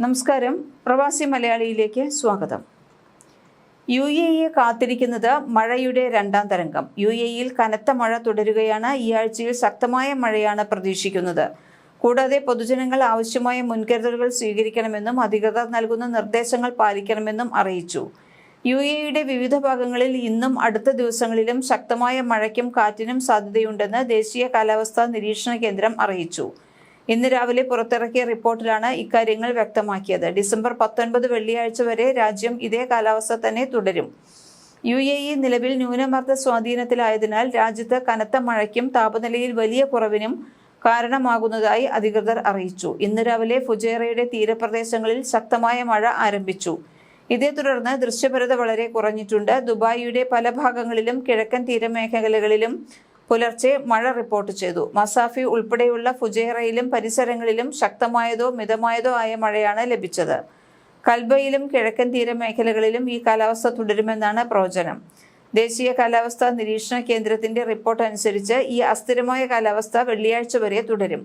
നമസ്കാരം. പ്രവാസി മലയാളിയിലേക്ക് സ്വാഗതം. യു എ ഇയെ കാത്തിരിക്കുന്നത് മഴയുടെ രണ്ടാം തരംഗം. യു എ ഇയിൽ കനത്ത മഴ തുടരുകയാണ്. ഈ ആഴ്ചയിൽ ശക്തമായ മഴയാണ് പ്രതീക്ഷിക്കുന്നത്. കൂടാതെ പൊതുജനങ്ങൾ ആവശ്യമായ മുൻകരുതലുകൾ സ്വീകരിക്കണമെന്നും അധികൃതർ നൽകുന്ന നിർദ്ദേശങ്ങൾ പാലിക്കണമെന്നും അറിയിച്ചു. യു എയുടെ വിവിധ ഭാഗങ്ങളിൽ ഇന്നും അടുത്ത ദിവസങ്ങളിലും ശക്തമായ മഴയ്ക്കും കാറ്റിനും സാധ്യതയുണ്ടെന്ന് ദേശീയ കാലാവസ്ഥാ നിരീക്ഷണ കേന്ദ്രം അറിയിച്ചു. ഇന്ന് രാവിലെ പുറത്തിറക്കിയ റിപ്പോർട്ടിലാണ് ഇക്കാര്യങ്ങൾ വ്യക്തമാക്കിയത്. ഡിസംബർ പത്തൊൻപത് വെള്ളിയാഴ്ച വരെ രാജ്യം ഇതേ കാലാവസ്ഥ തന്നെ തുടരും. യു എ ഇ നിലവിൽ ന്യൂനമർദ്ദ സ്വാധീനത്തിലായതിനാൽ രാജ്യത്ത് കനത്ത മഴയ്ക്കും താപനിലയിൽ വലിയ കുറവിനും കാരണമാകുന്നതായി അധികൃതർ അറിയിച്ചു. ഇന്ന് രാവിലെ ഫുജേറയുടെ തീരപ്രദേശങ്ങളിൽ ശക്തമായ മഴ ആരംഭിച്ചു. ഇതേ തുടർന്ന് ദൃശ്യപരത വളരെ കുറഞ്ഞിട്ടുണ്ട്. ദുബായിയുടെ പല ഭാഗങ്ങളിലും കിഴക്കൻ തീരമേഖലകളിലും പുലർച്ചെ മഴ റിപ്പോർട്ട് ചെയ്തു. മസാഫി ഉൾപ്പെടെയുള്ള ഫുജേറയിലും പരിസരങ്ങളിലും ശക്തമായതോ മിതമായതോ ആയ മഴയാണ് ലഭിച്ചത്. കൽബയിലും കിഴക്കൻ തീരമേഖലകളിലും ഈ കാലാവസ്ഥ തുടരുമെന്നാണ് പ്രവചനം. ദേശീയ കാലാവസ്ഥാ നിരീക്ഷണ കേന്ദ്രത്തിന്റെ റിപ്പോർട്ട് അനുസരിച്ച് ഈ അസ്ഥിരമായ കാലാവസ്ഥ വെള്ളിയാഴ്ച വരെ തുടരും.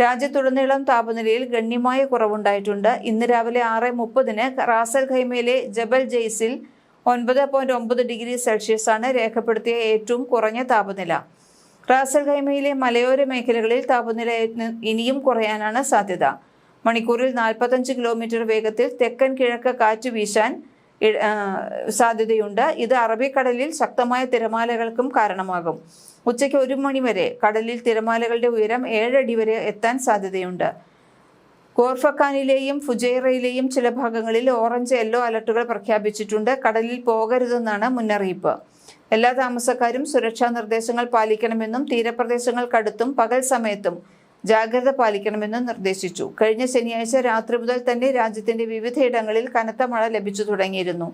രാജ്യത്തുടനീളം താപനിലയിൽ ഗണ്യമായ കുറവുണ്ടായിട്ടുണ്ട്. ഇന്ന് രാവിലെ ആറ് മുപ്പതിന് റാസൽ ഖൈമയിലെ ജബൽ ജെയ്സിൽ ഒൻപത് പോയിന്റ് ഒമ്പത് ഡിഗ്രി സെൽഷ്യസാണ് രേഖപ്പെടുത്തിയ ഏറ്റവും കുറഞ്ഞ താപനില. റാസൽ ഖൈമയിലെ മലയോര മേഖലകളിൽ താപനില ഇനിയും കുറയാനാണ് സാധ്യത. മണിക്കൂറിൽ നാൽപ്പത്തഞ്ച് കിലോമീറ്റർ വേഗത്തിൽ തെക്കൻ കിഴക്ക് കാറ്റ് വീശാൻ സാധ്യതയുണ്ട്. ഇത് അറബിക്കടലിൽ ശക്തമായ തിരമാലകൾക്കും കാരണമാകും. ഉച്ചയ്ക്ക് ഒരു മണി വരെ കടലിൽ തിരമാലകളുടെ ഉയരം ഏഴടി വരെ എത്താൻ സാധ്യതയുണ്ട്. കോർഫക്കാനിലെയും ഫുജൈറയിലെയും ചില ഭാഗങ്ങളിൽ ഓറഞ്ച് യെല്ലോ അലർട്ടുകൾ പ്രഖ്യാപിച്ചിട്ടുണ്ട്. കടലിൽ പോകരുതെന്നാണ് മുന്നറിയിപ്പ്. എല്ലാ താമസക്കാരും സുരക്ഷാ നിർദ്ദേശങ്ങൾ പാലിക്കണമെന്നും തീരപ്രദേശങ്ങൾക്കടുത്തും പകൽ സമയത്തും ജാഗ്രത പാലിക്കണമെന്നും നിർദ്ദേശിച്ചു. കഴിഞ്ഞ ശനിയാഴ്ച രാത്രി മുതൽ തന്നെ രാജ്യത്തിന്റെ വിവിധയിടങ്ങളിൽ കനത്ത മഴ ലഭിച്ചു തുടങ്ങിയിരുന്നു.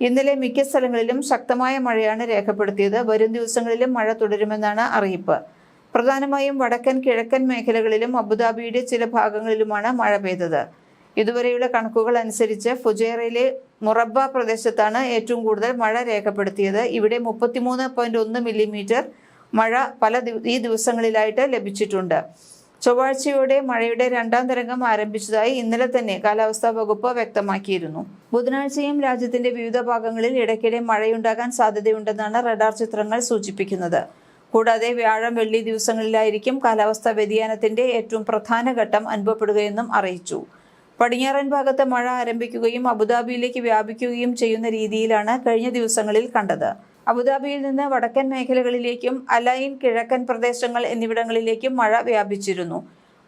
ഇന്നലെ മിക്ക സ്ഥലങ്ങളിലും ശക്തമായ മഴയാണ് രേഖപ്പെടുത്തിയത്. വരും ദിവസങ്ങളിലും മഴ തുടരുമെന്നാണ് അറിയിപ്പ്. പ്രധാനമായും വടക്കൻ കിഴക്കൻ മേഖലകളിലും അബുദാബിയുടെ ചില ഭാഗങ്ങളിലുമാണ് മഴ പെയ്തത്. ഇതുവരെയുള്ള കണക്കുകൾ അനുസരിച്ച് ഫുജേറയിലെ മുറബ പ്രദേശത്താണ് ഏറ്റവും കൂടുതൽ മഴ രേഖപ്പെടുത്തിയത്. ഇവിടെ മുപ്പത്തിമൂന്ന് പോയിന്റ് ഒന്ന് മില്ലിമീറ്റർ മഴ പല ഈ ദിവസങ്ങളിലായിട്ട് ലഭിച്ചിട്ടുണ്ട്. ചൊവ്വാഴ്ചയോടെ മഴയുടെ രണ്ടാം തരംഗം ആരംഭിച്ചതായി ഇന്നലെ തന്നെ കാലാവസ്ഥാ വകുപ്പ് വ്യക്തമാക്കിയിരുന്നു. ബുധനാഴ്ചയും രാജ്യത്തിന്റെ വിവിധ ഭാഗങ്ങളിൽ ഇടയ്ക്കിടെ മഴയുണ്ടാകാൻ സാധ്യതയുണ്ടെന്നാണ് റഡാർ ചിത്രങ്ങൾ സൂചിപ്പിക്കുന്നത്. കൂടാതെ വ്യാഴം വെള്ളി ദിവസങ്ങളിലായിരിക്കും കാലാവസ്ഥാ വ്യതിയാനത്തിന്റെ ഏറ്റവും പ്രധാന ഘട്ടം അനുഭവപ്പെടുകയെന്നും അറിയിച്ചു. പടിഞ്ഞാറൻ ഭാഗത്ത് മഴ ആരംഭിക്കുകയും അബുദാബിയിലേക്ക് വ്യാപിക്കുകയും ചെയ്യുന്ന രീതിയിലാണ് കഴിഞ്ഞ ദിവസങ്ങളിൽ കണ്ടത്. അബുദാബിയിൽ നിന്ന് വടക്കൻ മേഖലകളിലേക്കും അലൈൻ കിഴക്കൻ പ്രദേശങ്ങൾ എന്നിവിടങ്ങളിലേക്കും മഴ വ്യാപിച്ചിരുന്നു.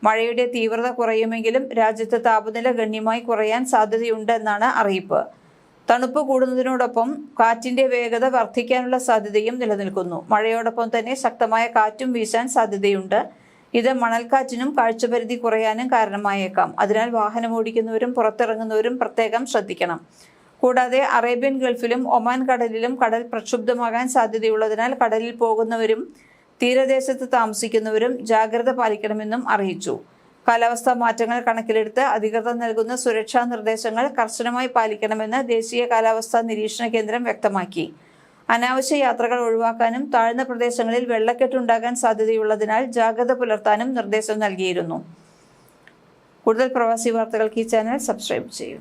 മഴയുടെ തീവ്രത കുറയുമെങ്കിലും രാജ്യത്ത് താപനില ഗണ്യമായി കുറയാൻ സാധ്യതയുണ്ടെന്നാണ് അറിയിപ്പ്. തണുപ്പ് കൂടുന്നതിനോടൊപ്പം കാറ്റിന്റെ വേഗത വർദ്ധിക്കാനുള്ള സാധ്യതയും നിലനിൽക്കുന്നു. മഴയോടൊപ്പം തന്നെ ശക്തമായ കാറ്റും വീശാൻ സാധ്യതയുണ്ട്. ഇത് മണൽക്കാറ്റിനും കാഴ്ചപരിധി കുറയാനും കാരണമായേക്കാം. അതിനാൽ വാഹനം ഓടിക്കുന്നവരും പുറത്തിറങ്ങുന്നവരും പ്രത്യേകം ശ്രദ്ധിക്കണം. കൂടാതെ അറേബ്യൻ ഗൾഫിലും ഒമാൻ കടലിലും കടൽ പ്രക്ഷുബ്ധമാകാൻ സാധ്യതയുള്ളതിനാൽ കടലിൽ പോകുന്നവരും തീരദേശത്ത് താമസിക്കുന്നവരും ജാഗ്രത പാലിക്കണമെന്നും അറിയിച്ചു. കാലാവസ്ഥാ മാറ്റങ്ങൾ കണക്കിലെടുത്ത് അധികൃതർ നൽകുന്ന സുരക്ഷാ നിർദ്ദേശങ്ങൾ കർശനമായി പാലിക്കണമെന്ന് ദേശീയ കാലാവസ്ഥാ നിരീക്ഷണ കേന്ദ്രം വ്യക്തമാക്കി. അനാവശ്യ യാത്രകൾ ഒഴിവാക്കാനും താഴ്ന്ന പ്രദേശങ്ങളിൽ വെള്ളക്കെട്ടുണ്ടാകാൻ സാധ്യതയുള്ളതിനാൽ ജാഗ്രത പുലർത്താനും നിർദ്ദേശം നൽകിയിരുന്നു. കൂടുതൽ പ്രവാസി വാർത്തകൾക്ക് ഈ ചാനൽ സബ്സ്ക്രൈബ് ചെയ്യൂ.